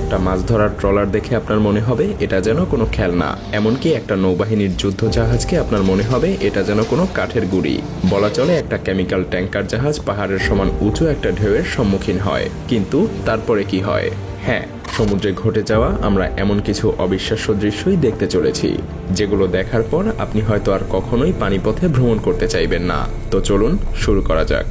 একটা মাছ ধরার ট্রলার দেখে আপনার মনে হবে এটা যেন কোনো খেলনা। এমনকি একটা নৌবাহিনীর যুদ্ধ জাহাজকে আপনার মনে হবে এটা যেন কোনো কাঠের গুড়ি। বলা চলে একটা কেমিক্যাল ট্যাঙ্কার জাহাজ পাহাড়ের সমান উঁচু একটা ঢেউয়ের সম্মুখীন হয়। কিন্তু তারপরে কি হয়? হ্যাঁ সমুদ্রে ঘটে যাওয়া আমরা এমন কিছু অবিশ্বাস্য দৃশ্যই দেখতে চলেছি, যেগুলো দেখার পর আপনি হয়তো আর কখনোই পানিপথে ভ্রমণ করতে চাইবেন না। তো চলুন শুরু করা যাক।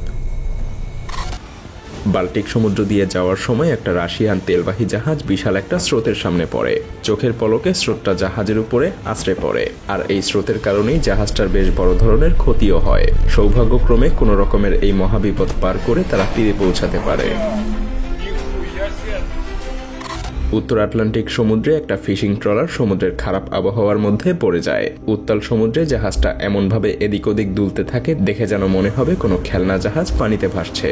বাল্টিক সমুদ্র দিয়ে যাওয়ার সময় একটা রাশিয়ান তেলবাহী জাহাজ বিশাল একটা স্রোতের সামনে পড়ে। চোখের পলকে স্রোতটা জাহাজের উপরে আশ্রে পড়ে, আর এই স্রোতের কারণেই জাহাজটার বেশ বড় ধরনের ক্ষতিও হয়। সৌভাগ্যক্রমে কোনো রকমের এই মহাবিপদ পার করে তারা তীরে পৌঁছাতে পারে। উত্তর আটলান্টিক সমুদ্রে একটা ফিশিং ট্রলার সমুদ্রের খারাপ আবহাওয়ার মধ্যে পড়ে যায়। উত্তাল সমুদ্রে জাহাজটা এমনভাবে এদিক ওদিক দুলতে থাকে দেখে যেন মনে হবে কোনো খেলনা জাহাজ পানিতে ভাসছে।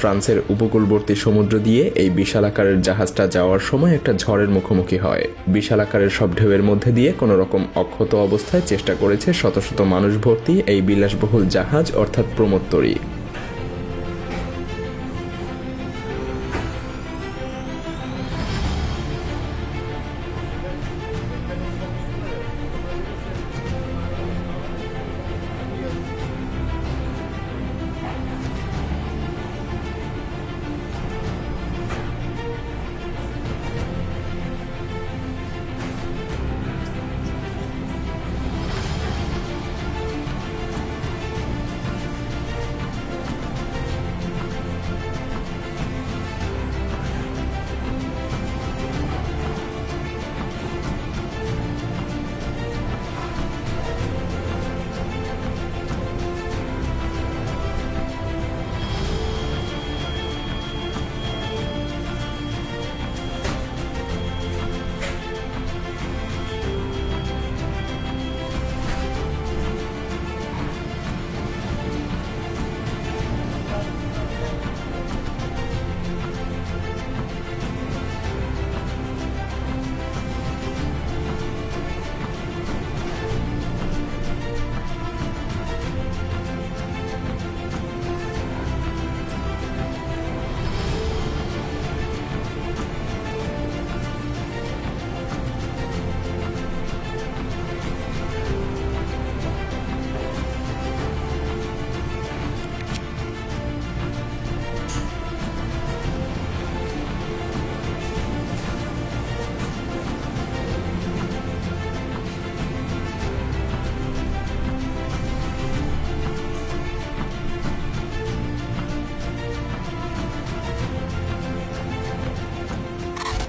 ফ্রান্সের উপকূলবর্তী সমুদ্র দিয়ে এই বিশাল আকারের জাহাজটা যাওয়ার সময় একটা ঝড়ের মুখোমুখি হয়। বিশাল আকারের সব ঢেউয়ের মধ্যে দিয়ে কোনো রকম অক্ষত অবস্থায় চেষ্টা করেছে শত শত মানুষ ভর্তি এই বিলাসবহুল জাহাজ, অর্থাৎ প্রমোত্তরী।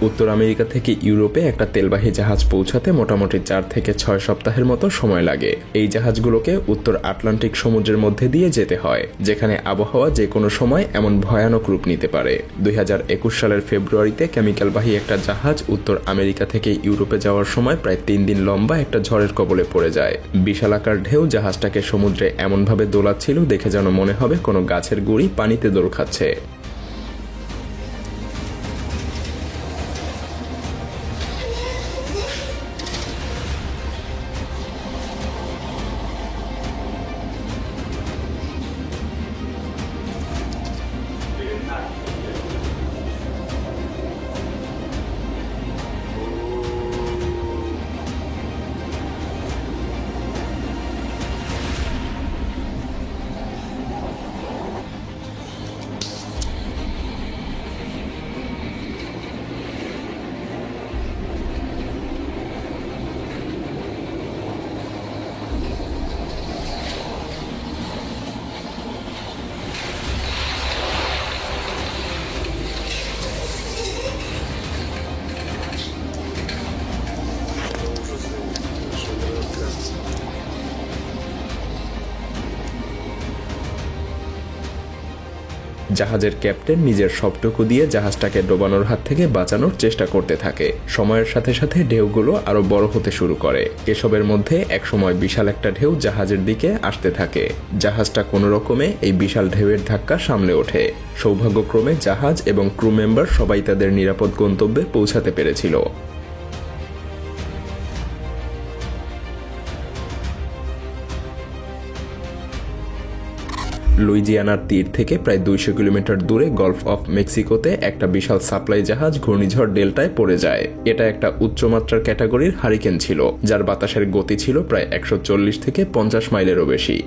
উত্তর আমেরিকা থেকে ইউরোপে একটা তেলবাহী জাহাজ পৌঁছাতে মোটামুটি চার থেকে ছয় সপ্তাহের মতো সময় লাগে। এই জাহাজগুলোকে উত্তর আটলান্টিক সমুদ্রের মধ্যে দিয়ে যেতে হয়, যেখানে আবহাওয়া যে কোনো সময় এমন ভয়ানক রূপ নিতে পারে। দুই হাজার একুশ সালের ফেব্রুয়ারিতে কেমিক্যালবাহী একটা জাহাজ উত্তর আমেরিকা থেকে ইউরোপে যাওয়ার সময় প্রায় তিন দিন লম্বা একটা ঝড়ের কবলে পড়ে যায়। বিশাল আকার ঢেউ জাহাজটাকে সমুদ্রে এমনভাবে দোলাচ্ছিল, দেখে যেন মনে হবে কোনো গাছের গুড়ি পানিতে দোল খাচ্ছে। জাহাজের ক্যাপ্টেন নিজের সবটুকু দিয়ে জাহাজটাকে ডোবানোর হাত থেকে বাঁচানোর চেষ্টা করতে থাকে। সময়ের সাথে সাথে ঢেউগুলো আরও বড় হতে শুরু করে। এসবের মধ্যে একসময় বিশাল একটা ঢেউ জাহাজের দিকে আসতে থাকে। জাহাজটা কোনো রকমে এই বিশাল ঢেউয়ের ধাক্কা সামলে ওঠে। সৌভাগ্যক্রমে জাহাজ এবং ক্রু মেম্বার সবাই তাদের নিরাপদ গন্তব্যে পৌঁছাতে পেরেছিল। লুইজিয়ানার তীর থেকে প্রায় দুইশো কিলোমিটার দূরে গলফ অফ মেক্সিকোতে একটা বিশাল সাপ্লাই জাহাজ ঘূর্ণিঝড় ডেল্টায় পড়ে যায়। এটা একটা উচ্চমাত্রার ক্যাটাগরির হারিকেন ছিল, যার বাতাসের গতি ছিল প্রায় একশো চল্লিশ থেকে পঞ্চাশ মাইলেরও বেশি।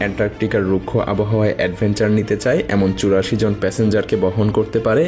অ্যান্টার্কটিকার রুক্ষ আবহাওয়ায় অ্যাডভেঞ্চার নিতে চায় এমন চুরাশি জন প্যাসেঞ্জারকে বহন করতে পারে।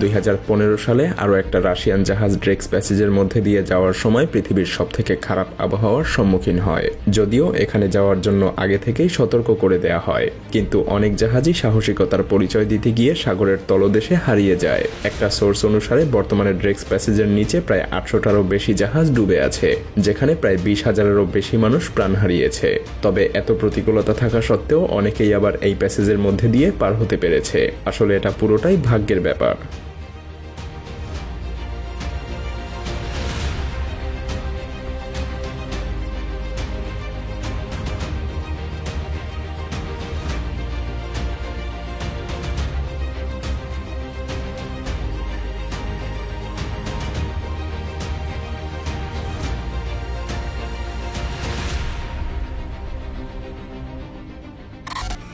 দুই হাজার পনেরো সালে আরও একটা রাশিয়ান জাহাজ ড্রেক্স প্যাসেজের মধ্যে দিয়ে যাওয়ার সময় পৃথিবীর সবথেকে খারাপ আবহাওয়ার সম্মুখীন হয়, যদিও এখানে যাওয়ার জন্য আগে থেকেই সতর্ক করে দেয়া হয়। কিন্তু অনেক জাহাজই সাহসিকতার পরিচয় দিতে গিয়ে সাগরের তলদেশে হারিয়ে যায়। একটা সোর্স অনুসারে বর্তমানে ড্রেক্স প্যাসেজের নিচে প্রায় আটশোটারও বেশি জাহাজ ডুবে আছে, যেখানে প্রায় বিশ হাজারেরও বেশি মানুষ প্রাণ হারিয়েছে। তবে এত প্রতিকূলতা থাকা সত্ত্বেও অনেকেই আবার এই প্যাসেজের মধ্যে দিয়ে পার হতে পেরেছে। আসলে এটা পুরোটাই ভাগ্যের ব্যাপার।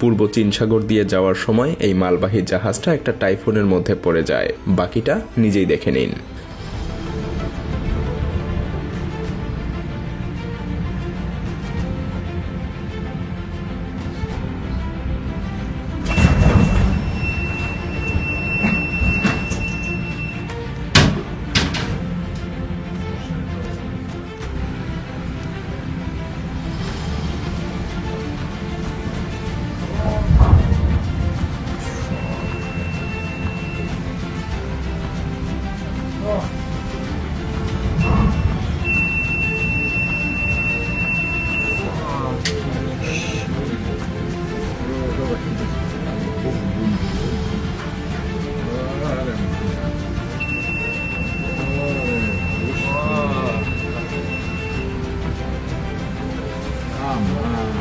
পূর্ব চীন সাগর দিয়ে যাওয়ার সময় এই মালবাহী জাহাজটা একটা টাইফুনের মধ্যে পড়ে যায়। বাকিটা নিজেই দেখে নিন। um,